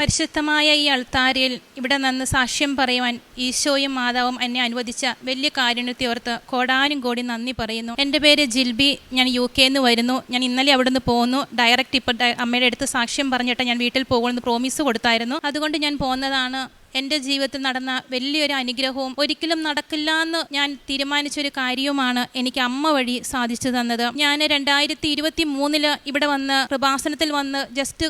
പരിശുദ്ധമായ ഈ അൾത്താരയിൽ ഇവിടെ നിന്ന് സാക്ഷ്യം പറയുവാൻ ഈശോയും മാതാവും എന്നെ അനുവദിച്ച വലിയ കാരുണ്യത്തെ ഓർത്ത് കോടാനും കോടി നന്ദി പറയുന്നു. എന്റെ പേര് ജിൽബി. ഞാൻ യു കെന്ന് വരുന്നു. ഞാൻ ഇന്നലെ അവിടെ നിന്ന് പോകുന്നു ഡയറക്റ്റ് ഇപ്പോൾ അമ്മയുടെ അടുത്ത് സാക്ഷ്യം പറഞ്ഞിട്ട് ഞാൻ വീട്ടിൽ പോകുമെന്ന് പ്രോമിസ് കൊടുത്തായിരുന്നു. അതുകൊണ്ട് ഞാൻ പോകുന്നതാണ് എന്റെ ജീവിതത്തിൽ നടന്ന വലിയൊരു അനുഗ്രഹവും ഒരിക്കലും നടക്കില്ല എന്ന് ഞാൻ തീരുമാനിച്ചൊരു കാര്യവുമാണ് എനിക്ക് അമ്മ വഴി സാധിച്ചു തന്നത്. ഞാൻ രണ്ടായിരത്തി ഇരുപത്തി മൂന്നിൽ ഇവിടെ വന്ന് കൃപാസനത്തിൽ വന്ന് ജസ്റ്റ്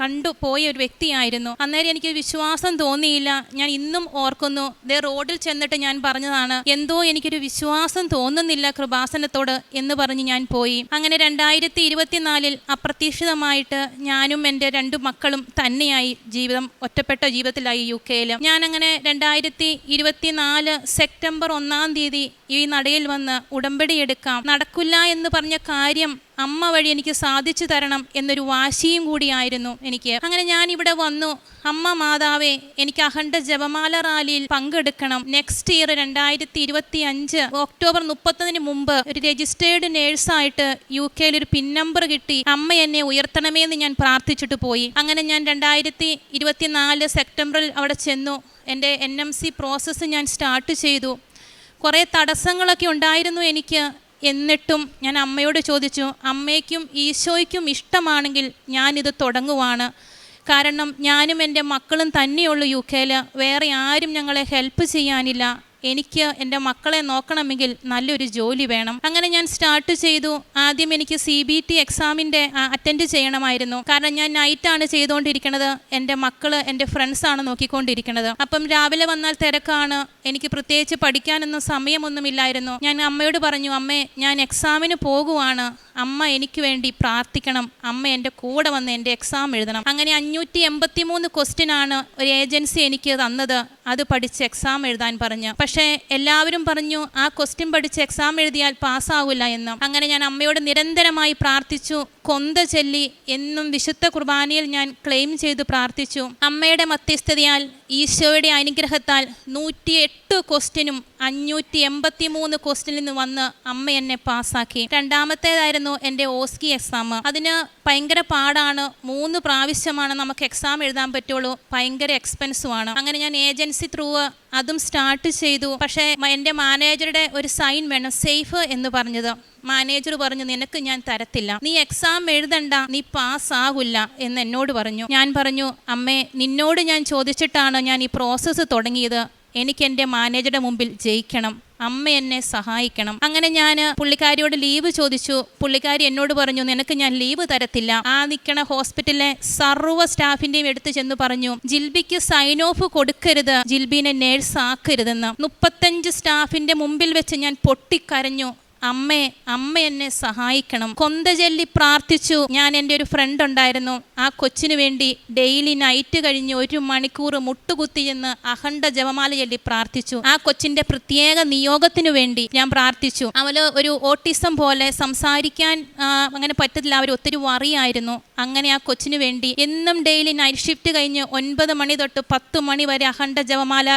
കണ്ടു പോയ ഒരു വ്യക്തിയായിരുന്നു. അന്നേരം എനിക്ക് വിശ്വാസം തോന്നിയില്ല. ഞാൻ ഇന്നും ഓർക്കുന്നു. ദേ റോഡിൽ ചെന്നിട്ട് ഞാൻ പറഞ്ഞതാണ് എന്തോ എനിക്കൊരു വിശ്വാസം തോന്നുന്നില്ല കൃപാസനത്തോട് എന്ന് പറഞ്ഞ് ഞാൻ പോയി. അങ്ങനെ രണ്ടായിരത്തി ഇരുപത്തിനാലിൽ അപ്രതീക്ഷിതമായിട്ട് ഞാനും എന്റെ രണ്ടു മക്കളും തന്നെയായി ജീവിതം ഒറ്റപ്പെട്ട ജീവിതത്തിലായി യു കെയിൽ ഞാൻ അങ്ങനെ രണ്ടായിരത്തി ഇരുപത്തിനാല് സെപ്റ്റംബർ ഒന്നാം തീയതി ഈ നടയിൽ വന്ന് ഉടമ്പടി എടുക്കാം. നടക്കില്ല എന്ന് പറഞ്ഞ കാര്യം അമ്മ വഴി എനിക്ക് സാധിച്ചു തരണം എന്നൊരു വാശിയും കൂടിയായിരുന്നു എനിക്ക്. അങ്ങനെ ഞാൻ ഇവിടെ വന്നു. അമ്മ മാതാവേ എനിക്ക് അഖണ്ഡ ജപമാല റാലിയിൽ പങ്കെടുക്കണം. നെക്സ്റ്റ് ഇയർ രണ്ടായിരത്തി ഇരുപത്തി അഞ്ച് ഒക്ടോബർ മുപ്പത്തൊന്നിന് മുമ്പ് ഒരു രജിസ്റ്റേർഡ് നേഴ്സായിട്ട് യു കെയിൽ ഒരു പിൻ നമ്പർ കിട്ടി. അമ്മ എന്നെ ഉയർത്തണമേ എന്ന് ഞാൻ പ്രാർത്ഥിച്ചിട്ട് പോയി. അങ്ങനെ ഞാൻ രണ്ടായിരത്തി ഇരുപത്തിനാല് സെപ്റ്റംബറിൽ അവിടെ ചെന്നു. എന്റെ എൻ എം സി പ്രോസസ്സ് ഞാൻ സ്റ്റാർട്ട് ചെയ്തു. കുറേ തടസ്സങ്ങളൊക്കെ ഉണ്ടായിരുന്നു എനിക്ക്. എന്നിട്ടും ഞാൻ അമ്മയോട് ചോദിച്ചു അമ്മയ്ക്കും ഈശോയ്ക്കും ഇഷ്ടമാണെങ്കിൽ ഞാനിത് തുടങ്ങുവാണ്. കാരണം ഞാനും എന്റെ മക്കളും തന്നെയുള്ളൂ യു കെയിൽ വേറെ ആരും ഞങ്ങളെ ഹെൽപ്പ് ചെയ്യാനില്ല. എനിക്ക് എന്റെ മക്കളെ നോക്കണമെങ്കിൽ നല്ലൊരു ജോലി വേണം. അങ്ങനെ ഞാൻ സ്റ്റാർട്ട് ചെയ്തു. ആദ്യം എനിക്ക് സി ബി ടി എക്സാമിന്റെ അറ്റൻഡ് ചെയ്യണമായിരുന്നു. കാരണം ഞാൻ നൈറ്റാണ് ചെയ്തുകൊണ്ടിരിക്കുന്നത് എന്റെ മക്കൾ എന്റെ ഫ്രണ്ട്സാണ് നോക്കിക്കൊണ്ടിരിക്കുന്നത് അപ്പം രാവിലെ വന്നാൽ തിരക്കാണ്. എനിക്ക് പ്രത്യേകിച്ച് പഠിക്കാനൊന്നും സമയമൊന്നുമില്ലായിരുന്നു. ഞാൻ അമ്മയോട് പറഞ്ഞു അമ്മേ ഞാൻ എക്സാമിന് പോകുവാണ്. അമ്മ എനിക്ക് വേണ്ടി പ്രാർത്ഥിക്കണം. അമ്മ എന്റെ കൂടെ വന്ന് എന്റെ എക്സാം എഴുതണം. അങ്ങനെ അഞ്ഞൂറ്റി എൺപത്തി മൂന്ന് ക്വസ്റ്റ്യനാണ് ഒരു ഏജൻസി എനിക്ക് തന്നത്. അത് പഠിച്ച് എക്സാം എഴുതാൻ പറഞ്ഞു. പക്ഷേ എല്ലാവരും പറഞ്ഞു ആ ക്വസ്റ്റ്യൻ പഠിച്ച് എക്സാം എഴുതിയാൽ പാസ്സാവില്ല എന്ന്. അങ്ങനെ ഞാൻ അമ്മയോട് നിരന്തരമായി പ്രാർത്ഥിച്ചു. കൊന്ത ചൊല്ലി എന്നും വിശുദ്ധ കുർബാനയിൽ ഞാൻ ക്ലെയിം ചെയ്ത് പ്രാർത്ഥിച്ചു. അമ്മയുടെ മധ്യസ്ഥതയാൽ ഈശോയുടെ അനുഗ്രഹത്താൽ നൂറ്റി എട്ട് ക്വസ്റ്റ്യനും അഞ്ഞൂറ്റി എൺപത്തി മൂന്ന് ക്വസ്റ്റ്യനിൽ നിന്ന് വന്ന് അമ്മ എന്നെ പാസ്സാക്കി. രണ്ടാമത്തേതായിരുന്നു എന്റെ ഓസ്കി എക്സാം. അതിന് ഭയങ്കര പാടാണ്. മൂന്ന് പ്രാവശ്യമാണ് നമുക്ക് എക്സാം എഴുതാൻ പറ്റുള്ളൂ. ഭയങ്കര എക്സ്പെൻസുമാണ്. അങ്ങനെ ഞാൻ ഏജൻസി ത്രൂ അതും സ്റ്റാർട്ട് ചെയ്തു. പക്ഷേ എന്റെ മാനേജറുടെ ഒരു സൈൻ വേണം സേഫ് എന്ന് പറഞ്ഞത്. മാനേജർ പറഞ്ഞു നിനക്ക് ഞാൻ തരത്തില്ല. നീ എക്സാം എഴുതണ്ട. നീ പാസ് ആകില്ല എന്ന് എന്നോട് പറഞ്ഞു. ഞാൻ പറഞ്ഞു അമ്മേ നിന്നോട് ഞാൻ ചോദിച്ചിട്ടാണ് ഞാൻ ഈ പ്രോസസ്സ് തുടങ്ങിയത്. എനിക്ക് എന്റെ മാനേജറുടെ മുമ്പിൽ ജയിക്കണം. അമ്മ എന്നെ സഹായിക്കണം. അങ്ങനെ ഞാൻ പുള്ളിക്കാരിയോട് ലീവ് ചോദിച്ചു. പുള്ളിക്കാരി എന്നോട് പറഞ്ഞു നിനക്ക് ഞാൻ ലീവ് തരത്തില്ല. ആ നിൽക്കണ ഹോസ്പിറ്റലിലെ സർവ സ്റ്റാഫിന്റെയും എടുത്ത് ചെന്ന് പറഞ്ഞു ജിൽബിക്ക് സൈൻ ഓഫ് കൊടുക്കരുത്. ജിൽബിനെ നേഴ്സ് ആക്കരുതെന്ന്. മുപ്പത്തഞ്ച് സ്റ്റാഫിന്റെ മുമ്പിൽ വെച്ച് ഞാൻ പൊട്ടിക്കരഞ്ഞു. അമ്മേ അമ്മ എന്നെ സഹായിക്കണം. കൊന്തചൊല്ലി പ്രാർത്ഥിച്ചു. ഞാൻ എന്റെ ഒരു ഫ്രണ്ട് ഉണ്ടായിരുന്നു. ആ കൊച്ചിന് വേണ്ടി ഡെയിലി നൈറ്റ് കഴിഞ്ഞ് ഒരു മണിക്കൂർ മുട്ടുകുത്തി എന്ന് അഖണ്ഡ ജപമാല ചൊല്ലി പ്രാർത്ഥിച്ചു. ആ കൊച്ചിന്റെ പ്രത്യേക നിയോഗത്തിനു വേണ്ടി ഞാൻ പ്രാർത്ഥിച്ചു. അവന് ഒരു ഓട്ടിസം പോലെ സംസാരിക്കാൻ അങ്ങനെ പറ്റത്തില്ല. അവർ ഒത്തിരി വറിയായിരുന്നു അങ്ങനെ ആ കൊച്ചിന് വേണ്ടി എന്നും ഡെയിലി നൈറ്റ് ഷിഫ്റ്റ് കഴിഞ്ഞ് ഒൻപത് മണി തൊട്ട് പത്ത് മണി വരെ അഖണ്ഡ ജപമാല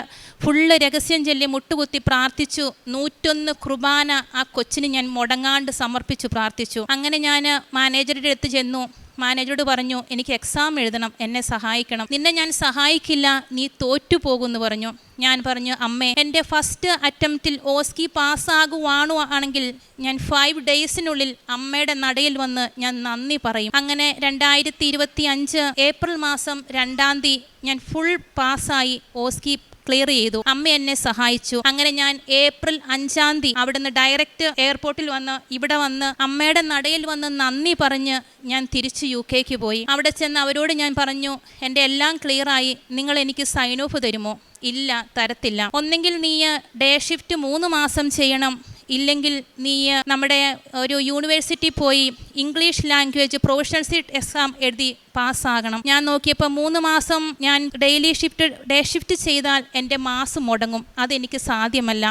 ഫുള്ള് രഹസ്യം ചൊല്ലി മുട്ടുകുത്തി പ്രാർത്ഥിച്ചു. നൂറ്റൊന്ന് കുർബാന ആ കൊച്ചിന് ഞാൻ മുടങ്ങാണ്ട് സമർപ്പിച്ചു പ്രാർത്ഥിച്ചു. അങ്ങനെ ഞാൻ മാനേജറുടെ അടുത്ത് ചെന്നു. മാനേജറോട് പറഞ്ഞു എനിക്ക് എക്സാം എഴുതണം എന്നെ സഹായിക്കണം. നിന്നെ ഞാൻ സഹായിക്കില്ല നീ തോറ്റു പോകുമെന്ന് പറഞ്ഞു. ഞാൻ പറഞ്ഞു അമ്മേ എന്റെ ഫസ്റ്റ് അറ്റംപ്റ്റിൽ ഓസ്കി പാസ്സാകുവാണു ആണെങ്കിൽ ഞാൻ ഫൈവ് ഡേയ്സിനുള്ളിൽ അമ്മയുടെ നടയിൽ വന്ന് ഞാൻ നന്ദി പറയും. അങ്ങനെ രണ്ടായിരത്തി ഇരുപത്തി അഞ്ച് ഏപ്രിൽ മാസം രണ്ടാം തീയതി ഞാൻ ഫുൾ പാസ്സായി ഓസ്കി ക്ലിയർ ചെയ്തു. അമ്മ എന്നെ സഹായിച്ചു. അങ്ങനെ ഞാൻ ഏപ്രിൽ അഞ്ചാം തീയതി അവിടുന്ന് ഡയറക്റ്റ് എയർപോർട്ടിൽ വന്ന് ഇവിടെ വന്ന് അമ്മയുടെ നടയിൽ വന്ന് നന്ദി പറഞ്ഞ് ഞാൻ തിരിച്ച് യു കെക്ക് പോയി. അവിടെ ചെന്ന് അവരോട് ഞാൻ പറഞ്ഞു എന്റെ എല്ലാം ക്ലിയറായി നിങ്ങൾ എനിക്ക് സൈൻ ഓഫ് തരുമോ? ഇല്ല തരത്തില്ല. ഒന്നെങ്കിൽ നീ ഡേ ഷിഫ്റ്റ് മൂന്ന് മാസം ചെയ്യണം. ഇല്ലെങ്കിൽ നീ നമ്മുടെ ഒരു യൂണിവേഴ്സിറ്റി പോയി English language professional seat exam എഴുതി പാസ്സാകണം. ഞാൻ നോക്കിയപ്പോൾ മൂന്ന് മാസം ഞാൻ ഡെയിലി ഷിഫ്റ്റ് ഡേ ഷിഫ്റ്റ് ചെയ്താൽ എന്റെ മാസം മുടങ്ങും. അതെനിക്ക് സാധ്യമല്ല.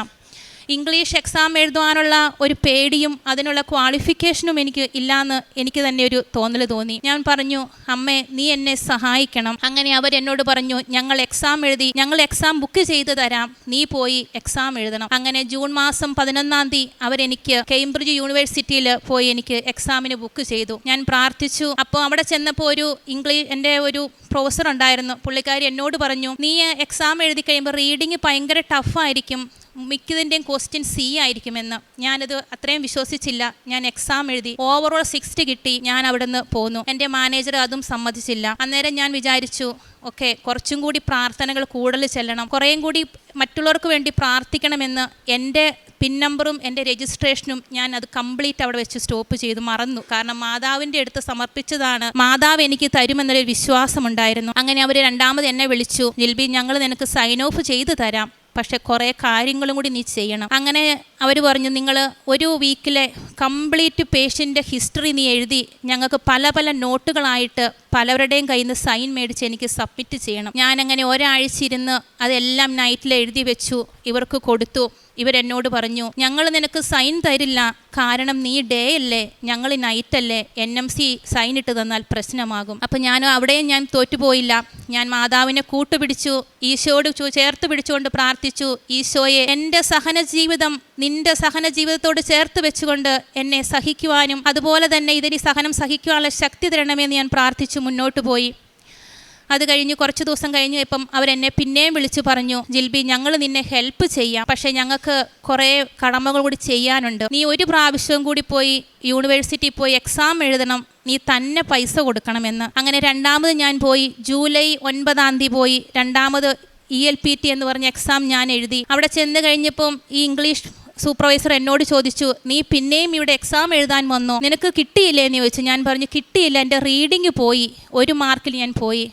ഇംഗ്ലീഷ് എക്സാം എഴുതുവാനുള്ള ഒരു പേടിയും അതിനുള്ള ക്വാളിഫിക്കേഷനും എനിക്ക് ഇല്ലാന്ന് എനിക്ക് തന്നെ ഒരു തോന്നൽ തോന്നി. ഞാൻ പറഞ്ഞു അമ്മേ നീ എന്നെ സഹായിക്കണം. അങ്ങനെ അവർ എന്നോട് പറഞ്ഞു ഞങ്ങൾ എക്സാം എഴുതി ഞങ്ങൾ എക്സാം ബുക്ക് ചെയ്ത് തരാം. നീ പോയി എക്സാം എഴുതണം. അങ്ങനെ ജൂൺ മാസം പതിനൊന്നാം തീയതി അവരെനിക്ക് കേംബ്രിഡ്ജ് യൂണിവേഴ്സിറ്റിയിൽ പോയി എനിക്ക് എക്സാമിന് ബുക്ക് ചെയ്തു. ഞാൻ പ്രാർത്ഥിച്ചു. അപ്പോൾ അവിടെ ചെന്നപ്പോൾ ഒരു ഇംഗ്ലീഷ് എന്റെ ഒരു പ്രൊഫസർ ഉണ്ടായിരുന്നു. പുള്ളിക്കാരി എന്നോട് പറഞ്ഞു നീ എക്സാം എഴുതി കഴിയുമ്പോൾ റീഡിങ് ഭയങ്കര ടഫായിരിക്കും മിക്കതിന്റെയും ക്വസ്റ്റ്യൻ സി ആയിരിക്കുമെന്ന്. ഞാനത് അത്രയും വിശ്വസിച്ചില്ല. ഞാൻ എക്സാം എഴുതി ഓവറോൾ സിക്സ്റ്റി കിട്ടി. ഞാൻ അവിടെ നിന്ന് പോന്നു. എന്റെ മാനേജർ അതും സമ്മതിച്ചില്ല. അന്നേരം ഞാൻ വിചാരിച്ചു ഓക്കെ കുറച്ചും കൂടി പ്രാർത്ഥനകൾ കൂടുതൽ ചെല്ലണം. കുറേയും കൂടി മറ്റുള്ളവർക്ക് വേണ്ടി പ്രാർത്ഥിക്കണമെന്ന് എന്റെ പിൻ നമ്പറും എന്റെ രജിസ്ട്രേഷനും ഞാൻ അത് കംപ്ലീറ്റ് അവിടെ വെച്ച് സ്റ്റോപ്പ് ചെയ്തു മറന്നു. കാരണം മാതാവിന്റെ അടുത്ത് സമർപ്പിച്ചതാണ്. മാതാവ് എനിക്ക് തരുമെന്നൊരു വിശ്വാസമുണ്ടായിരുന്നു. അങ്ങനെ അവർ രണ്ടാമത് എന്നെ വിളിച്ചു. ജിൽബി ഞങ്ങൾ നിനക്ക് സൈൻ ഓഫ് ചെയ്തു തരാം. പക്ഷെ കുറേ കാര്യങ്ങളും കൂടി നീ ചെയ്യണം. അങ്ങനെ അവർ പറഞ്ഞു നിങ്ങൾ ഒരു വീക്കിലെ കംപ്ലീറ്റ് പേഷ്യന്റെ ഹിസ്റ്ററി നീ എഴുതി ഞങ്ങൾക്ക് പല പല നോട്ടുകളായിട്ട് പലവരുടെയും കയ്യിൽ നിന്ന് സൈൻ മേടിച്ച് എനിക്ക് സബ്മിറ്റ് ചെയ്യണം. ഞാനങ്ങനെ ഒരാഴ്ച ഇരുന്ന് അതെല്ലാം നൈറ്റിൽ എഴുതി വെച്ചു ഇവർക്ക് കൊടുത്തു. ഇവരെന്നോട് പറഞ്ഞു ഞങ്ങൾ നിനക്ക് സൈൻ തരില്ല. കാരണം നീ ഡേ അല്ലേ? ഞങ്ങൾ നൈറ്റ് അല്ലേ? എൻ എം സി സൈൻ ഇട്ട് തന്നാൽ പ്രശ്നമാകും. അപ്പം ഞാൻ അവിടെയും ഞാൻ തോറ്റുപോയില്ല. ഞാൻ മാതാവിനെ കൂട്ടുപിടിച്ചു ഈശോയോട് ചേർത്ത് പിടിച്ചുകൊണ്ട് പ്രാർത്ഥിച്ചു. ഈശോയെ എന്റെ സഹന ജീവിതം നിന്റെ സഹന ജീവിതത്തോട് ചേർത്ത് വെച്ചുകൊണ്ട് എന്നെ സഹിക്കുവാനും അതുപോലെ തന്നെ ഇതിന് സഹനം സഹിക്കുവാനുള്ള ശക്തി തരണമെന്ന് ഞാൻ പ്രാർത്ഥിച്ചു മുന്നോട്ട് പോയി. അത് കഴിഞ്ഞ് കുറച്ച് ദിവസം കഴിഞ്ഞ് ഇപ്പം അവരെന്നെ പിന്നെയും വിളിച്ചു പറഞ്ഞു ജിൽബി ഞങ്ങൾ നിന്നെ ഹെൽപ്പ് ചെയ്യാം. പക്ഷേ ഞങ്ങൾക്ക് കുറേ കടമകൾ കൂടി ചെയ്യാനുണ്ട്. നീ ഒരു പ്രാവശ്യവും കൂടി പോയി യൂണിവേഴ്സിറ്റി പോയി എക്സാം എഴുതണം. നീ തന്നെ പൈസ കൊടുക്കണമെന്ന്. അങ്ങനെ രണ്ടാമത് ഞാൻ പോയി. ജൂലൈ ഒൻപതാം തീയതി പോയി. രണ്ടാമത് ഇ എൽ പി ടി എന്ന് പറഞ്ഞ എക്സാം ഞാൻ എഴുതി. അവിടെ ചെന്ന് കഴിഞ്ഞപ്പം ഈ ഇംഗ്ലീഷ് സൂപ്പർവൈസർ എന്നോട് ചോദിച്ചു നീ പിന്നെയും ഇവിടെ എക്സാം എഴുതാൻ വന്നോ? നിനക്ക് കിട്ടിയില്ലേ എന്ന് ചോദിച്ചു. ഞാൻ പറഞ്ഞു കിട്ടിയില്ല. എന്റെ റീഡിങ് പോയി. ഒരു മാർക്കിൽ ഞാൻ പോയി.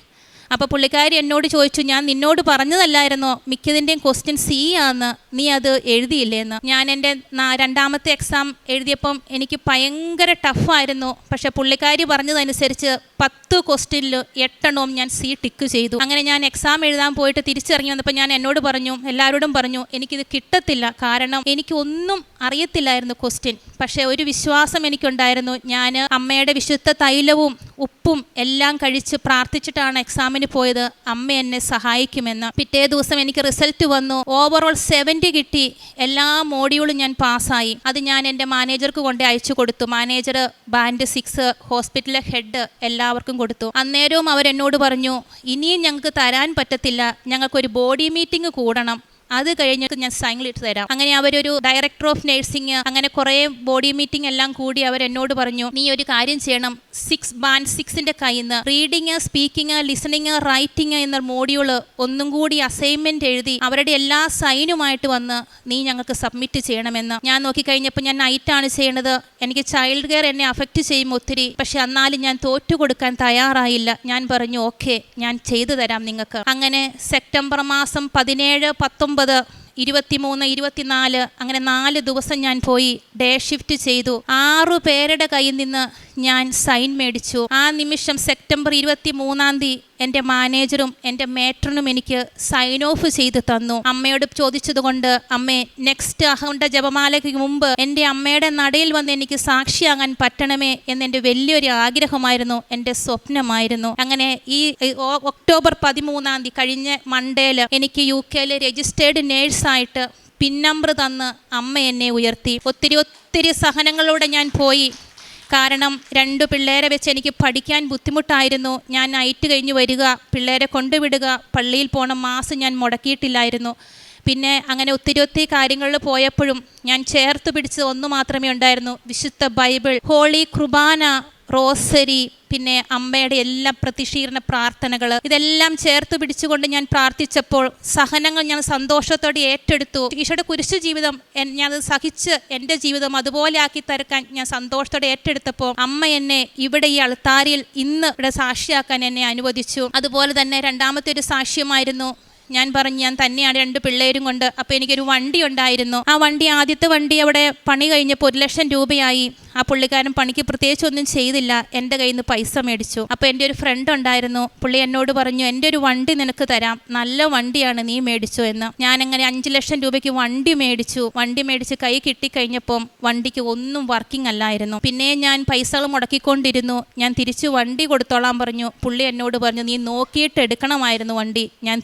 അപ്പോൾ പുള്ളിക്കാരി എന്നോട് ചോദിച്ചു ഞാൻ നിന്നോട് പറഞ്ഞതല്ലായിരുന്നോ? മിക്കതിന്റെയും ക്വസ്റ്റ്യൻ സി ആന്ന്. നീ അത് എഴുതിയില്ലേന്ന്. ഞാൻ എന്റെ രണ്ടാമത്തെ എക്സാം എഴുതിയപ്പം എനിക്ക് ഭയങ്കര ടഫായിരുന്നു പക്ഷേ പുള്ളിക്കാരി പറഞ്ഞതനുസരിച്ച് പത്ത് ക്വസ്റ്റ്യനിൽ എട്ടെണ്ണവും ഞാൻ സി ടിക്ക് ചെയ്തു. അങ്ങനെ ഞാൻ എക്സാം എഴുതാൻ പോയിട്ട് തിരിച്ചിറങ്ങി വന്നപ്പോൾ ഞാൻ എന്നോട് പറഞ്ഞു എല്ലാവരോടും പറഞ്ഞു എനിക്കിത് കിട്ടത്തില്ല കാരണം എനിക്ക് ഒന്നും അറിയത്തില്ലായിരുന്നു ക്വസ്റ്റ്യൻ. പക്ഷേ ഒരു വിശ്വാസം എനിക്കുണ്ടായിരുന്നു. ഞാൻ അമ്മയുടെ വിശുദ്ധ തൈലവും ഉപ്പും എല്ലാം കഴിച്ച് പ്രാർത്ഥിച്ചിട്ടാണ് എക്സാമിന് പോയത്. അമ്മ എന്നെ സഹായിക്കുമെന്ന്. പിറ്റേ ദിവസം എനിക്ക് റിസൾട്ട് വന്നു. ഓവറോൾ സെവന്റി കിട്ടി. എല്ലാ മോഡ്യൂളും ഞാൻ പാസ്സായി. അത് ഞാൻ എന്റെ മാനേജർക്ക് കൊണ്ട് അയച്ചു കൊടുത്തു. മാനേജർ ബാൻഡ് സിക്സ് ഹോസ്പിറ്റലിലെ ഹെഡ് എല്ലാവർക്കും കൊടുത്തു. അന്നേരവും അവരെന്നോട് പറഞ്ഞു ഇനിയും ഞങ്ങൾക്ക് തരാൻ പറ്റത്തില്ല. ഞങ്ങൾക്കൊരു ബോഡി മീറ്റിംഗ് കൂടണം. അത് കഴിഞ്ഞിട്ട് ഞാൻ സൈൻ തരാം. അങ്ങനെ അവരൊരു ഡയറക്ടർ ഓഫ് നഴ്സിംഗ് അങ്ങനെ കുറേ ബോഡി മീറ്റിംഗ് എല്ലാം കൂടി അവർ എന്നോട് പറഞ്ഞു നീ ഒരു കാര്യം ചെയ്യണം. സിക്സ് ബാൻഡ് സിക്സിന്റെ കയ്യിൽ നിന്ന് റീഡിങ് സ്പീക്കിംഗ് ലിസണിങ് റൈറ്റിംഗ് എന്ന മോഡ്യൂൾ ഒന്നും കൂടി അസൈൻമെന്റ് എഴുതി അവരുടെ എല്ലാ സൈനുമായിട്ട് വന്ന് നീ ഞങ്ങൾക്ക് സബ്മിറ്റ് ചെയ്യണമെന്ന്. ഞാൻ നോക്കിക്കഴിഞ്ഞപ്പോൾ ഞാൻ നൈറ്റാണ് ചെയ്യണത്. എനിക്ക് ചൈൽഡ് കെയർ എന്നെ അഫക്റ്റ് ചെയ്യും ഒത്തിരി. പക്ഷെ എന്നാലും ഞാൻ തോറ്റു കൊടുക്കാൻ തയ്യാറായില്ല. ഞാൻ പറഞ്ഞു ഓക്കെ ഞാൻ ചെയ്തു തരാം നിങ്ങൾക്ക്. അങ്ങനെ സെപ്റ്റംബർ മാസം പതിനേഴ് പത്തൊമ്പത് ഇരുപത്തിമൂന്ന് ഇരുപത്തിനാല് അങ്ങനെ നാല് ദിവസം ഞാൻ പോയി ഡേ ഷിഫ്റ്റ് ചെയ്തു. ആറു പേരുടെ കയ്യിൽ നിന്ന് ഞാൻ സൈൻ മേടിച്ചു. ആ നിമിഷം സെപ്റ്റംബർ ഇരുപത്തി മൂന്നാം തീയതി എന്റെ മാനേജറും എന്റെ മേട്രനും എനിക്ക് സൈൻ ഓഫ് ചെയ്ത് തന്നു. അമ്മയോട് ചോദിച്ചതുകൊണ്ട് അമ്മേ നെക്സ്റ്റ് അഹണ്ട ജപമാലയ്ക്ക് മുമ്പ് എന്റെ അമ്മയുടെ നടയിൽ വന്ന് എനിക്ക് സാക്ഷിയാകാൻ പറ്റണമേ എന്നെന്റെ വലിയൊരു ആഗ്രഹമായിരുന്നു എന്റെ സ്വപ്നമായിരുന്നു. അങ്ങനെ ഈ ഒക്ടോബർ പതിമൂന്നാം തീയതി കഴിഞ്ഞ മൺഡേയിൽ എനിക്ക് യു കെയിൽ രജിസ്റ്റേർഡ് നേഴ്സായിട്ട് പിൻ നമ്പർ തന്ന് അമ്മ എന്നെ ഉയർത്തി. ഒത്തിരി ഒത്തിരി സഹനങ്ങളോടെ ഞാൻ പോയി. കാരണം രണ്ട് പിള്ളേരെ വെച്ച് എനിക്ക് പഠിക്കാൻ ബുദ്ധിമുട്ടായിരുന്നു. ഞാൻ നൈറ്റ് കഴിഞ്ഞ് വരിക പിള്ളേരെ കൊണ്ടുവിടുക പള്ളിയിൽ പോണ മാസം ഞാൻ മുടക്കിയിട്ടില്ലായിരുന്നു. പിന്നെ അങ്ങനെ ഒത്തിരി ഒത്തിരി കാര്യങ്ങളിൽ പോയപ്പോഴും ഞാൻ ചേർത്ത് പിടിച്ചത് ഒന്ന് മാത്രമേ ഉണ്ടായിരുന്നു. വിശുദ്ധ ബൈബിൾ ഹോളി കുർബാന റോസരി പിന്നെ അമ്മയുടെ എല്ലാ പ്രതിഷീരണ പ്രാർത്ഥനകൾ ഇതെല്ലാം ചേർത്ത് പിടിച്ചുകൊണ്ട് ഞാൻ പ്രാർത്ഥിച്ചപ്പോൾ സഹനങ്ങൾ ഞാൻ സന്തോഷത്തോടെ ഏറ്റെടുത്തു. ഈശോയുടെ കുരിശു ജീവിതം ഞാൻ സഹിച്ച് എന്റെ ജീവിതം അതുപോലെ ആക്കി തരക്കാൻ ഞാൻ സന്തോഷത്തോടെ ഏറ്റെടുത്തപ്പോൾ അമ്മ എന്നെ ഇവിടെ ഈ അൾത്താരിയിൽ ഇന്ന് ഇവിടെ സാക്ഷിയാക്കാൻ എന്നെ അനുവദിച്ചു. അതുപോലെ തന്നെ രണ്ടാമത്തെ ഒരു സാക്ഷ്യമായിരുന്നു ഞാൻ പറഞ്ഞു ഞാൻ തന്നെയാണ് രണ്ട് പിള്ളേരും കൊണ്ട് അപ്പോൾ എനിക്കൊരു വണ്ടി ഉണ്ടായിരുന്നു. ആ വണ്ടി ആദ്യത്തെ വണ്ടി അവിടെ പണി കഴിഞ്ഞപ്പോൾ ഒരു ലക്ഷം രൂപയായി. ആ പുള്ളിക്കാരൻ പണിക്ക് പ്രത്യേകിച്ച് ഒന്നും ചെയ്തില്ല. എന്റെ കയ്യിൽ നിന്ന് പൈസ മേടിച്ചു. അപ്പോൾ എന്റെ ഒരു ഫ്രണ്ട് ഉണ്ടായിരുന്നു. പുള്ളി എന്നോട് പറഞ്ഞു എന്റെ ഒരു വണ്ടി നിനക്ക് തരാം. നല്ല വണ്ടിയാണ് നീ മേടിച്ചു എന്ന്. ഞാൻ അങ്ങനെ അഞ്ച് ലക്ഷം രൂപയ്ക്ക് വണ്ടി മേടിച്ചു. വണ്ടി മേടിച്ച് കൈ കിട്ടിക്കഴിഞ്ഞപ്പം വണ്ടിക്ക് ഒന്നും വർക്കിംഗ് അല്ലായിരുന്നു. പിന്നെ ഞാൻ പൈസകൾ മുടക്കിക്കൊണ്ടിരുന്നു. ഞാൻ തിരിച്ചു വണ്ടി കൊടുത്തോളാൻ പറഞ്ഞു. പുള്ളി എന്നോട് പറഞ്ഞു നീ നോക്കിയിട്ട് എടുക്കണമായിരുന്നു വണ്ടി. ഞാൻ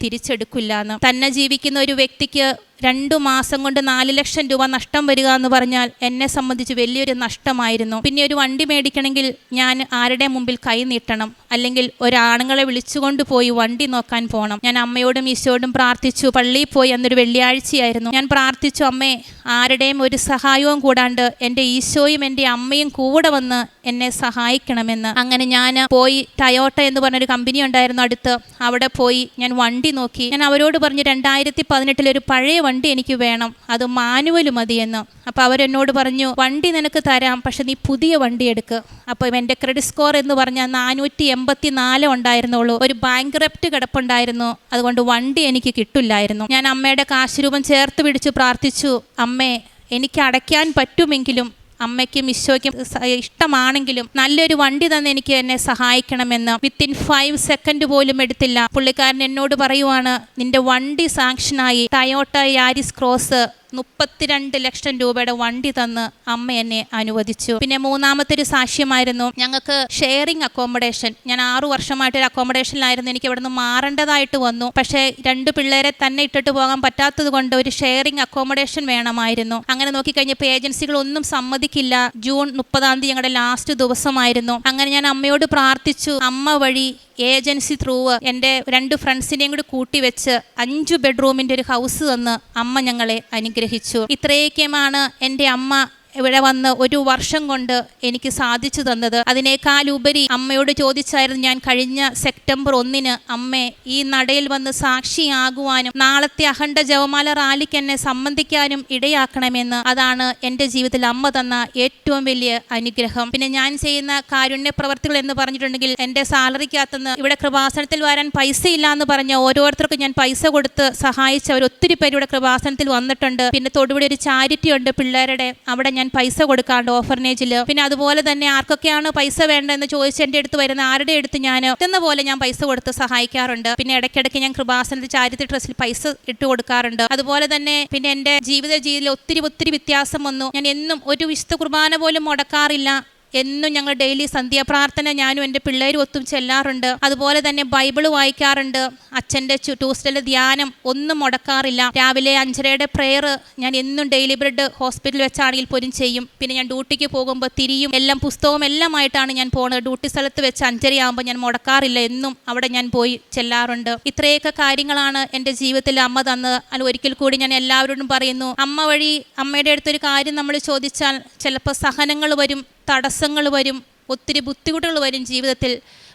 തിരിച്ചെടുക്കില്ല എന്ന്. തന്നെ ജീവിക്കുന്ന ഒരു വ്യക്തിക്ക് രണ്ടു മാസം കൊണ്ട് നാല് ലക്ഷം രൂപ നഷ്ടം വരിക എന്ന് പറഞ്ഞാൽ എന്നെ സംബന്ധിച്ച് വലിയൊരു നഷ്ടമായിരുന്നു. പിന്നെ ഒരു വണ്ടി മേടിക്കണമെങ്കിൽ ഞാൻ ആരുടെ മുമ്പിൽ കൈ നീട്ടണം? അല്ലെങ്കിൽ ഒരാണുങ്ങളെ വിളിച്ചുകൊണ്ട് പോയി വണ്ടി നോക്കാൻ പോകണം ഞാൻ അമ്മയോടും ഈശോയോടും പ്രാർത്ഥിച്ചു പള്ളിയിൽ പോയി അന്നൊരു വെള്ളിയാഴ്ചയായിരുന്നു. ഞാൻ പ്രാർത്ഥിച്ചു അമ്മേ ആരുടെയും ഒരു സഹായവും കൂടാണ്ട് എന്റെ ഈശോയും എന്റെ അമ്മയും കൂടെ വന്ന് എന്നെ സഹായിക്കണമെന്ന്. അങ്ങനെ ഞാൻ പോയി ടയോട്ട എന്ന് പറഞ്ഞൊരു കമ്പനി ഉണ്ടായിരുന്നു അടുത്ത്. അവിടെ പോയി ഞാൻ വണ്ടി നോക്കി. ഞാൻ അവരോട് പറഞ്ഞു രണ്ടായിരത്തി പതിനെട്ടിൽ ഒരു പഴയ വണ്ടി എനിക്ക് വേണം അത് മാനുവൽ മതിയെന്ന്. അപ്പോൾ അവരെന്നോട് പറഞ്ഞു വണ്ടി നിനക്ക് തരാം പക്ഷെ നീ പുതിയ വണ്ടി എടുക്ക്. അപ്പോൾ എന്റെ ക്രെഡിറ്റ് സ്കോർ എന്ന് പറഞ്ഞാൽ നാനൂറ്റി എൺപത്തി നാല് ഉണ്ടായിരുന്നുള്ളൂ. ഒരു ബാങ്ക് റെപ്റ്റ് കിടപ്പുണ്ടായിരുന്നു. അതുകൊണ്ട് വണ്ടി എനിക്ക് കിട്ടില്ലായിരുന്നു. ഞാൻ അമ്മയുടെ കാശുരൂപം ചേർത്ത് പിടിച്ച് പ്രാർത്ഥിച്ചു അമ്മേ എനിക്ക് അടയ്ക്കാൻ പറ്റുമെങ്കിലും അമ്മയ്ക്കും ഈശോയ്ക്കും ഇഷ്ടമാണെങ്കിലും നല്ലൊരു വണ്ടി തന്നെ എനിക്ക് എന്നെ സഹായിക്കണമെന്ന് വിത്തിൻ ഫൈവ് സെക്കൻഡ് പോലും എടുത്തില്ല. പുള്ളിക്കാരൻ എന്നോട് പറയുവാണ് നിന്റെ വണ്ടി സാങ്ഷനായി ടയോട്ട യാരിസ് ക്രോസ് മുപ്പത്തിരണ്ട് ലക്ഷം രൂപയുടെ വണ്ടി തന്ന് അമ്മ എന്നെ അനുവദിച്ചു. പിന്നെ മൂന്നാമത്തെ ഒരു സാക്ഷ്യമായിരുന്നു ഞങ്ങൾക്ക് ഷെയറിംഗ് അക്കോമഡേഷൻ ഞാൻ ആറു വർഷമായിട്ട് ഒരു അക്കോമഡേഷനിലായിരുന്നു എനിക്ക് ഇവിടെ നിന്ന് മാറേണ്ടതായിട്ട് വന്നു. പക്ഷേ രണ്ട് പിള്ളേരെ തന്നെ ഇട്ടിട്ട് പോകാൻ പറ്റാത്തത് കൊണ്ട് ഒരു ഷെയറിംഗ് അക്കോമഡേഷൻ വേണമായിരുന്നു. അങ്ങനെ നോക്കിക്കഴിഞ്ഞപ്പോൾ ഏജൻസികളൊന്നും സമ്മതിക്കില്ല. ജൂൺ മുപ്പതാം തീയതി ഞങ്ങളുടെ ലാസ്റ്റ് ദിവസമായിരുന്നു. അങ്ങനെ ഞാൻ അമ്മയോട് പ്രാർത്ഥിച്ചു. അമ്മ വഴി ഏജൻസി ത്രൂ എന്റെ രണ്ട് ഫ്രണ്ട്സിനെയും കൂടി കൂട്ടി വെച്ച് അഞ്ച് ബെഡ്റൂമിന്റെ ഒരു ഹൗസ് തന്ന് അമ്മ ഞങ്ങളെ അനുഗ്രഹിച്ചു. ഇത്രയൊക്കെയുമാണ് എന്റെ അമ്മ ഇവിടെ വന്ന് ഒരു വർഷം കൊണ്ട് എനിക്ക് സാധിച്ചു തന്നത്. അതിനേക്കാൾ ഉപരി അമ്മയോട് ചോദിച്ചായിരുന്നു ഞാൻ കഴിഞ്ഞ സെപ്റ്റംബർ ഒന്നിന് അമ്മേ ഈ നടയിൽ വന്ന് സാക്ഷിയാകുവാനും നാളത്തെ അഖണ്ഡ ജവമാല റാലിക്ക് എന്നെ സംബന്ധിക്കാനും ഇടയാക്കണമെന്ന് അതാണ് എന്റെ ജീവിതത്തിൽ അമ്മ തന്ന ഏറ്റവും വലിയ അനുഗ്രഹം. പിന്നെ ഞാൻ ചെയ്യുന്ന കാരുണ്യ പ്രവർത്തികൾ എന്ന് പറഞ്ഞിട്ടുണ്ടെങ്കിൽ എന്റെ സാലറിക്കകത്തുനിന്ന് ഇവിടെ കൃപാസനത്തിൽ വരാൻ പൈസ ഇല്ല എന്ന് പറഞ്ഞ ഓരോരുത്തർക്കും ഞാൻ പൈസ കൊടുത്ത് സഹായിച്ചവർ ഒത്തിരി പേര് ഇവിടെ കൃപാസനത്തിൽ വന്നിട്ടുണ്ട്. പിന്നെ തൊടുപുഴ ഒരു ചാരിറ്റി ഉണ്ട് പിള്ളേരുടെ. അവിടെ ഞാൻ പൈസ കൊടുക്കാണ്ട് ഓഫർനേജിൽ പിന്നെ അതുപോലെ തന്നെ ആർക്കൊക്കെയാണ് പൈസ വേണ്ടതെന്ന് ചോദിച്ച് എന്റെ അടുത്ത് വരുന്ന ആരുടെ അടുത്ത് ഞാൻ എന്ന പോലെ ഞാൻ പൈസ കൊടുത്ത് സഹായിക്കാറുണ്ട്. പിന്നെ ഇടയ്ക്കിടയ്ക്ക് ഞാൻ കൃപാസനത്തിൽ ചാരിറ്റി ട്രസ്റ്റിൽ പൈസ ഇട്ട് കൊടുക്കാറുണ്ട്. അതുപോലെ തന്നെ പിന്നെ എന്റെ ജീവിത ജീവിതത്തിൽ ഒത്തിരി ഒത്തിരി വ്യത്യാസം വന്നു. ഞാൻ എന്നും ഒരു വിശുദ്ധ കുർബാന പോലും മുടക്കാറില്ല. എന്നും ഞങ്ങൾ ഡെയിലി സന്ധ്യാപ്രാർത്ഥന ഞാനും എന്റെ പിള്ളേരും ഒത്തും ചെല്ലാറുണ്ട്. അതുപോലെ തന്നെ ബൈബിൾ വായിക്കാറുണ്ട്. അച്ഛന്റെ ട്യൂസ്ഡേയിലെ ധ്യാനം ഒന്നും മുടക്കാറില്ല. രാവിലെ അഞ്ചരയുടെ പ്രെയർ ഞാൻ എന്നും ഡെയിലി ബ്രെഡ് ഹോസ്പിറ്റലിൽ വെച്ചാണെങ്കിൽ പോലും ചെയ്യും. പിന്നെ ഞാൻ ഡ്യൂട്ടിക്ക് പോകുമ്പോൾ തിരിയും. എല്ലാം പുസ്തകവും എല്ലാമായിട്ടാണ് ഞാൻ പോകുന്നത് ഡ്യൂട്ടി സ്ഥലത്ത് വെച്ച് അഞ്ചരയാകുമ്പോൾ ഞാൻ മുടക്കാറില്ല. എന്നും അവിടെ ഞാൻ പോയി ചെല്ലാറുണ്ട്. ഇത്രയൊക്കെ കാര്യങ്ങളാണ് എന്റെ ജീവിതത്തിൽ അമ്മ തന്നത്. അല്ല ഒരിക്കൽ കൂടി ഞാൻ എല്ലാവരോടും പറയുന്നു. അമ്മ വഴി അമ്മയുടെ അടുത്തൊരു കാര്യം നമ്മൾ ചോദിച്ചാൽ ചിലപ്പോൾ സഹനങ്ങൾ വരും. തടസ്സങ്ങൾ വരും ഒത്തിരി ബുദ്ധിമുട്ടുകൾ വരും ജീവിതത്തിൽ.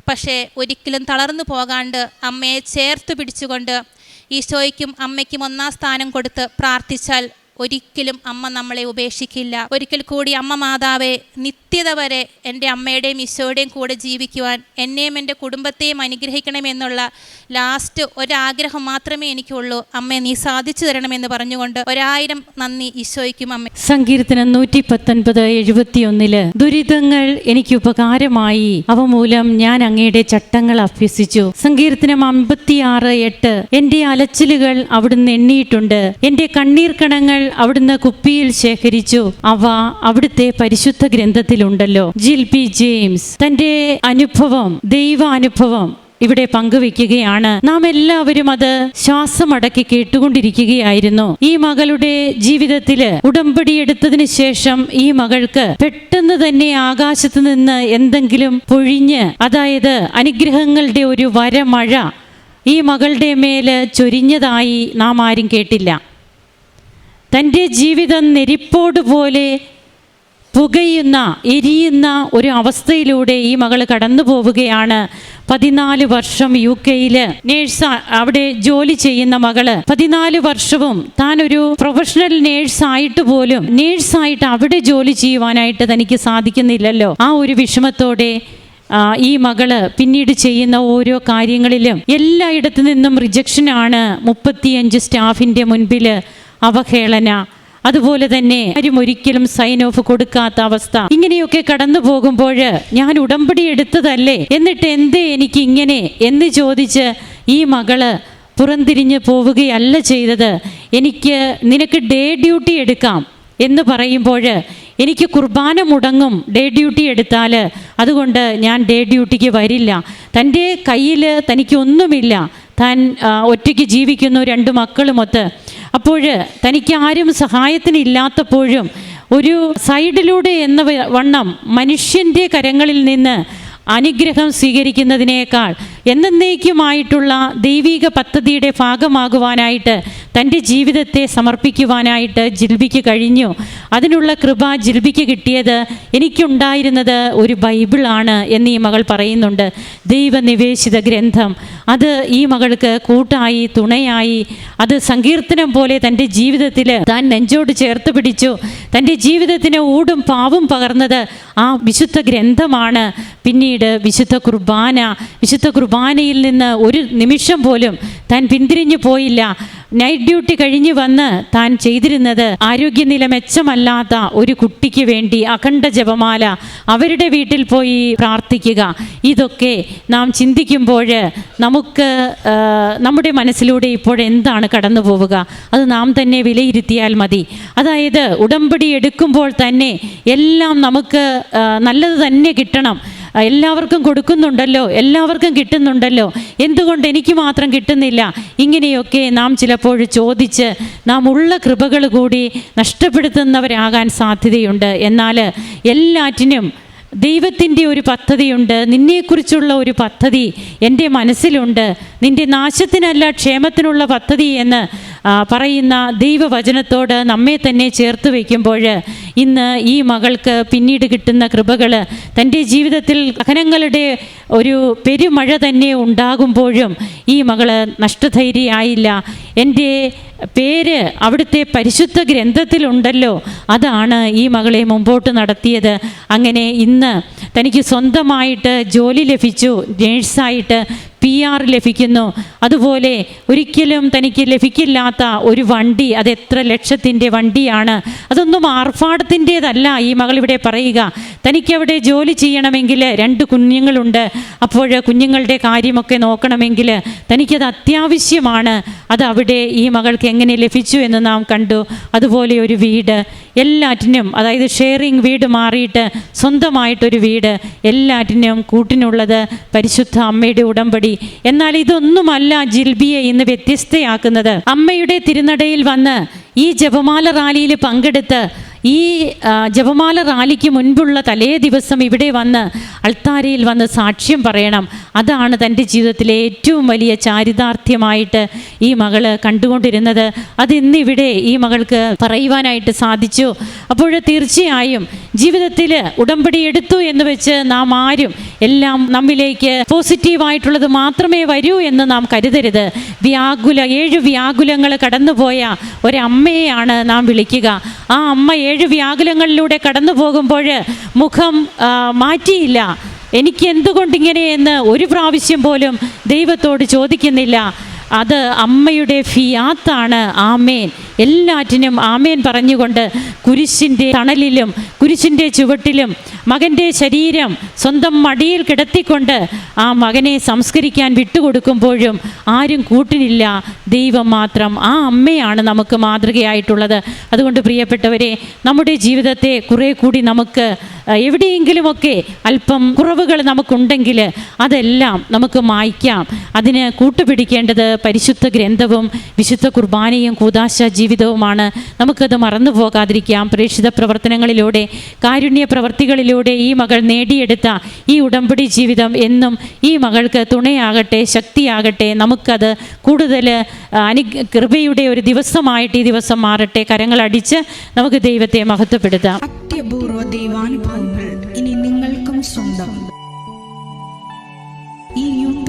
പക്ഷേ ഒരിക്കലും തളർന്നു പോകാണ്ട് അമ്മയെ ചേർത്ത് പിടിച്ചുകൊണ്ട് ഈശോയ്ക്കും അമ്മയ്ക്കും ഒന്നാം സ്ഥാനം കൊടുത്ത് പ്രാർത്ഥിച്ചാൽ ഒരിക്കലും അമ്മ നമ്മളെ ഉപേക്ഷിക്കില്ല. ഒരിക്കൽ കൂടി അമ്മ മാതാവെ നിത്യത വരെ എന്റെ അമ്മയുടെയും ഈശോയുടെയും കൂടെ ജീവിക്കുവാൻ എന്നെയും എന്റെ കുടുംബത്തെയും അനുഗ്രഹിക്കണമെന്നുള്ള ലാസ്റ്റ് ഒരാഗ്രഹം മാത്രമേ എനിക്കുള്ളൂ. അമ്മേ നീ സാധിച്ചു തരണമെന്ന് പറഞ്ഞുകൊണ്ട് ഒരായിരം നന്ദി ഈശോയ്ക്കും അമ്മ. സങ്കീർത്തനം നൂറ്റി പത്തൊൻപത് എഴുപത്തിയൊന്നിൽ ദുരിതങ്ങൾ എനിക്ക് ഉപകാരമായി അവ മൂലം ഞാൻ അങ്ങയുടെ ചട്ടങ്ങൾ അഭ്യസിച്ചു. സങ്കീർത്തനം അമ്പത്തിയാറ് എട്ട് എന്റെ അലച്ചിലുകൾ അവിടുന്ന് എണ്ണിയിട്ടുണ്ട്. എന്റെ കണ്ണീർ കണങ്ങൾ അവിടുന്ന് കുപ്പിയിൽ ശേഖരിച്ചു. അവ അവിടുത്തെ പരിശുദ്ധ ഗ്രന്ഥത്തിലുണ്ടല്ലോ ജിൽ പി ജെയിംസ് തന്റെ അനുഭവം ദൈവാനുഭവം ഇവിടെ പങ്കുവെക്കുകയാണ് നാം എല്ലാവരും അത് ശ്വാസമടക്കി കേട്ടുകൊണ്ടിരിക്കുകയായിരുന്നു. ഈ മകളുടെ ജീവിതത്തിൽ ഉടമ്പടി എടുത്തതിന് ശേഷം ഈ മകൾക്ക് പെട്ടെന്ന് തന്നെ ആകാശത്ത് നിന്ന് എന്തെങ്കിലും പൊഴിഞ്ഞ് അതായത് അനുഗ്രഹങ്ങളുടെ ഒരു വരമഴ ഈ മകളുടെ മേൽ ചൊരിഞ്ഞതായി നാം ആരും കേട്ടില്ല. തന്റെ ജീവിതം നെരിപ്പോട് പോലെ പുകയുന്ന എരിയുന്ന ഒരു അവസ്ഥയിലൂടെ ഈ മകൾ കടന്നു പോവുകയാണ്. പതിനാല് വർഷം യു കെയിൽ നേഴ്സ് അവിടെ ജോലി ചെയ്യുന്ന മകൾ. പതിനാല് വർഷവും താൻ ഒരു പ്രൊഫഷണൽ നേഴ്സ് ആയിട്ട് പോലും നേഴ്സായിട്ട് അവിടെ ജോലി ചെയ്യുവാനായിട്ട് തനിക്ക് സാധിക്കുന്നില്ലല്ലോ. ആ ഒരു വിഷമത്തോടെ ഈ മകൾ പിന്നീട് ചെയ്യുന്ന ഓരോ കാര്യങ്ങളിലും എല്ലായിടത്തു നിന്നും റിജക്ഷനാണ് മുപ്പത്തിയഞ്ച് സ്റ്റാഫിന്റെ മുൻപിൽ അവഹേളന. അതുപോലെ തന്നെ ആരും ഒരിക്കലും സൈൻ ഓഫ് കൊടുക്കാത്ത അവസ്ഥ. ഇങ്ങനെയൊക്കെ കടന്നു പോകുമ്പോൾ ഞാൻ ഉടമ്പടി എടുത്തതല്ലേ? എന്നിട്ട് എന്തേ എനിക്ക് ഇങ്ങനെ എന്ന് ചോദിച്ച് ഈ മകൾ പുറംതിരിഞ്ഞ് പോവുകയല്ല ചെയ്തത്. എനിക്ക് നിനക്ക് ഡേ ഡ്യൂട്ടി എടുക്കാം എന്ന് പറയുമ്പോൾ എനിക്ക് കുർബാന മുടങ്ങും ഡേ ഡ്യൂട്ടി എടുത്താൽ. അതുകൊണ്ട് ഞാൻ ഡേ ഡ്യൂട്ടിക്ക് വരില്ല. തന്റെ കയ്യിൽ തനിക്കൊന്നുമില്ല താൻ ഒറ്റയ്ക്ക് ജീവിക്കുന്നു രണ്ട് മക്കളുമൊത്ത്. അപ്പോൾ തനിക്ക് ആരും സഹായത്തിന് ഇല്ലാത്തപ്പോഴും ഒരു സൈഡിലൂടെ എന്ന വണ്ണം മനുഷ്യന്റെ കരങ്ങളിൽ നിന്ന് അനുഗ്രഹം സ്വീകരിക്കുന്നതിനേക്കാൾ എന്നേക്കുമായിട്ടുള്ള ദൈവിക പദ്ധതിയുടെ ഭാഗമാകുവാനായിട്ട് തന്റെ ജീവിതത്തെ സമർപ്പിക്കുവാനായിട്ട് ജിൽബിക്ക് കഴിഞ്ഞു. അതിനുള്ള കൃപ ജിൽബിക്ക് കിട്ടിയത് എനിക്കുണ്ടായിരുന്നത് ഒരു ബൈബിളാണ് എന്ന് ഈ മകൾ പറയുന്നുണ്ട്. ദൈവനിവേശിത ഗ്രന്ഥം. അത് ഈ മകൾക്ക് കൂട്ടായി തുണയായി അത് സങ്കീർത്തനം പോലെ തന്റെ ജീവിതത്തിൽ താൻ നെഞ്ചോട് ചേർത്ത് പിടിച്ചു. തന്റെ ജീവിതത്തിന് ഊടും പാവും പകർന്നത് ആ വിശുദ്ധ ഗ്രന്ഥമാണ്. പിന്നീട് വിശുദ്ധ കുർബാന. വിശുദ്ധ കുർബാനയിൽ നിന്ന് ഒരു നിമിഷം പോലും താൻ പിന്തിരിഞ്ഞു പോയില്ല. നൈറ്റ് ഡ്യൂട്ടി കഴിഞ്ഞു വന്ന് താൻ ചെയ്തിരുന്നത് ആരോഗ്യനില മെച്ചമല്ലാത്ത ഒരു കുട്ടിക്ക് വേണ്ടി അഖണ്ഡ ജപമാല അവരുടെ വീട്ടിൽ പോയി പ്രാർത്ഥിക്കുക. ഇതൊക്കെ നാം ചിന്തിക്കുമ്പോൾ നമുക്ക് നമ്മുടെ മനസ്സിലൂടെ ഇപ്പോൾ എന്താണ് കടന്നു പോവുക? അത് നാം തന്നെ വിലയിരുത്തിയാൽ മതി. അതായത് ഉടമ്പടി എടുക്കുമ്പോൾ തന്നെ എല്ലാം നമുക്ക് നല്ലത് തന്നെ കിട്ടണം. എല്ലാവർക്കും കൊടുക്കുന്നുണ്ടല്ലോ എല്ലാവർക്കും കിട്ടുന്നുണ്ടല്ലോ. എന്തുകൊണ്ട് എനിക്ക് മാത്രം കിട്ടുന്നില്ല? ഇങ്ങനെയൊക്കെ നാം ചിലപ്പോൾ ചോദിച്ച് നാം ഉള്ള കൃപകൾ കൂടി നഷ്ടപ്പെടുത്തുന്നവരാകാൻ സാധ്യതയുണ്ട്. എന്നാൽ എല്ലാറ്റിനും ദൈവത്തിന്റെ ഒരു പദ്ധതിയുണ്ട്. നിന്നെക്കുറിച്ചുള്ള ഒരു പദ്ധതി എന്റെ മനസ്സിലുണ്ട്. നിന്റെ നാശത്തിനല്ല ക്ഷേമത്തിനുള്ള പദ്ധതി എന്ന് പറയുന്ന ദൈവവചനത്തോട് നമ്മെ തന്നെ ചേർത്ത് വയ്ക്കുമ്പോൾ ഇന്ന് ഈ മകൾക്ക് പിന്നീട് കിട്ടുന്ന കൃപകൾ തന്റെ ജീവിതത്തിൽ സഹനങ്ങളുടെ ഒരു പെരുമഴ തന്നെ ഉണ്ടാകുമ്പോഴും ഈ മകൾ നഷ്ടധൈര്യമായില്ല എന്റെ പേര് അവിടുത്തെ പരിശുദ്ധ ഗ്രന്ഥത്തിലുണ്ടല്ലോ. അതാണ് ഈ മകളെ മുമ്പോട്ട് നടത്തിയത്. അങ്ങനെ ഇന്ന് തനിക്ക് സ്വന്തമായിട്ട് ജോലി ലഭിച്ചു. നേഴ്സായിട്ട് പി ആർ ലഭിക്കുന്നു. അതുപോലെ ഒരിക്കലും തനിക്ക് ലഭിക്കില്ലാത്ത ഒരു വണ്ടി അത് എത്ര ലക്ഷത്തിന്റെ വണ്ടിയാണ്. അതൊന്നും ആർഭാടത്തിന്റേതല്ല ഈ മകൾ ഇവിടെ പറയുക. തനിക്കവിടെ ജോലി ചെയ്യണമെങ്കിൽ രണ്ട് കുഞ്ഞുങ്ങളുണ്ട്. അപ്പോൾ കുഞ്ഞുങ്ങളുടെ കാര്യമൊക്കെ നോക്കണമെങ്കിൽ തനിക്കത് അത്യാവശ്യമാണ്. അത് അവിടെ ഈ മകൾക്ക് എങ്ങനെ ലഭിച്ചു എന്ന് നാം കണ്ടു. അതുപോലെ ഒരു വീട്. എല്ലാറ്റിനും അതായത് ഷെയറിങ് വീട് മാറിയിട്ട് സ്വന്തമായിട്ടൊരു വീട് എല്ലാറ്റിനും കൂട്ടിനുള്ളത് പരിശുദ്ധ അമ്മയുടെ ഉടമ്പടി. എന്നാൽ ഇതൊന്നുമല്ല ജിൽബിയെ ഇന്ന് വ്യത്യസ്തയാക്കുന്നത്. അമ്മയുടെ തിരുനടയിൽ വന്ന് ഈ ജപമാല റാലിയിൽ പങ്കെടുത്ത് ഈ ജപമാല റാലിക്ക് മുൻപുള്ള തലേ ദിവസം ഇവിടെ വന്ന് അൾത്താരയിൽ വന്ന് സാക്ഷ്യം പറയണം. അതാണ് തന്റെ ജീവിതത്തിലെ ഏറ്റവും വലിയ ചാരിതാർത്ഥ്യമായിട്ട് ഈ മകൾ കണ്ടുകൊണ്ടിരുന്നത്. അത് ഇന്നിവിടെ ഈ മകൾക്ക് പറയുവാനായിട്ട് സാധിച്ചു. അപ്പോൾ തീർച്ചയായും ജീവിതത്തിൽ ഉടമ്പടി എടുത്തു എന്ന് വെച്ച് നാം ആരും എല്ലാം നമ്മിലേക്ക് പോസിറ്റീവായിട്ടുള്ളത് മാത്രമേ വരൂ എന്ന് നാം കരുതരുത്. വ്യാകുല ഏഴ് വ്യാകുലങ്ങൾ കടന്നുപോയ ഒരമ്മയെയാണ് നാം വിളിക്കുക. ആ അമ്മ ഏഴ് വ്യാകുലങ്ങളിലൂടെ കടന്നു പോകുമ്പോൾ മുഖം മാറ്റിയില്ല. എനിക്ക് എന്തുകൊണ്ടിങ്ങനെയെന്ന് ഒരു പ്രാവശ്യം പോലും ദൈവത്തോട് ചോദിക്കുന്നില്ല. അത് അമ്മയുടെ ഫിയാത്താണ്. ആമേൻ. എല്ലാറ്റിനും ആമേൻ പറഞ്ഞുകൊണ്ട് കുരിശിന്റെ തണലിലും കുരിശിന്റെ ചുവട്ടിലും മകന്റെ ശരീരം സ്വന്തം മടിയിൽ കിടത്തിക്കൊണ്ട് ആ മകനെ സംസ്കരിക്കാൻ വിട്ടുകൊടുക്കുമ്പോഴും ആരും കൂട്ടിനില്ല. ദൈവം മാത്രം ആ അമ്മയാണ് നമുക്ക് മാതൃകയായിട്ടുള്ളത്. അതുകൊണ്ട് പ്രിയപ്പെട്ടവരെ നമ്മുടെ ജീവിതത്തെ കുറേ കൂടി നമുക്ക് എവിടെയെങ്കിലുമൊക്കെ അല്പം കുറവുകൾ നമുക്കുണ്ടെങ്കിൽ അതെല്ലാം നമുക്ക് മായ്ക്കാം. അതിന് കൂട്ടുപിടിക്കേണ്ടത് പരിശുദ്ധ ഗ്രന്ഥവും വിശുദ്ധ കുർബാനയും കൂതാശ ജീവിതവുമാണ്. നമുക്കത് മറന്നു പോകാതിരിക്കാം പ്രേക്ഷിത പ്രവർത്തനങ്ങളിലൂടെ കാരുണ്യ പ്രവർത്തികളിലൂടെ ഈ മകൾ നേടിയെടുത്ത ഈ ഉടമ്പടി ജീവിതം എന്നും ഈ മകൾക്ക് തുണയാകട്ടെ ശക്തിയാകട്ടെ നമുക്കത് കൂടുതൽ അനു കൃപയുടെ ഒരു ദിവസമായിട്ട് ഈ ദിവസം മാറട്ടെ കരങ്ങൾ അടിച്ച് നമുക്ക് ദൈവത്തെ മഹത്വപ്പെടുത്താം. അത്യപൂർവ ദൈവാനുഭവങ്ങൾ ഇനി നിങ്ങൾക്കും സ്വന്തം. ഈ യൂട്യൂബ്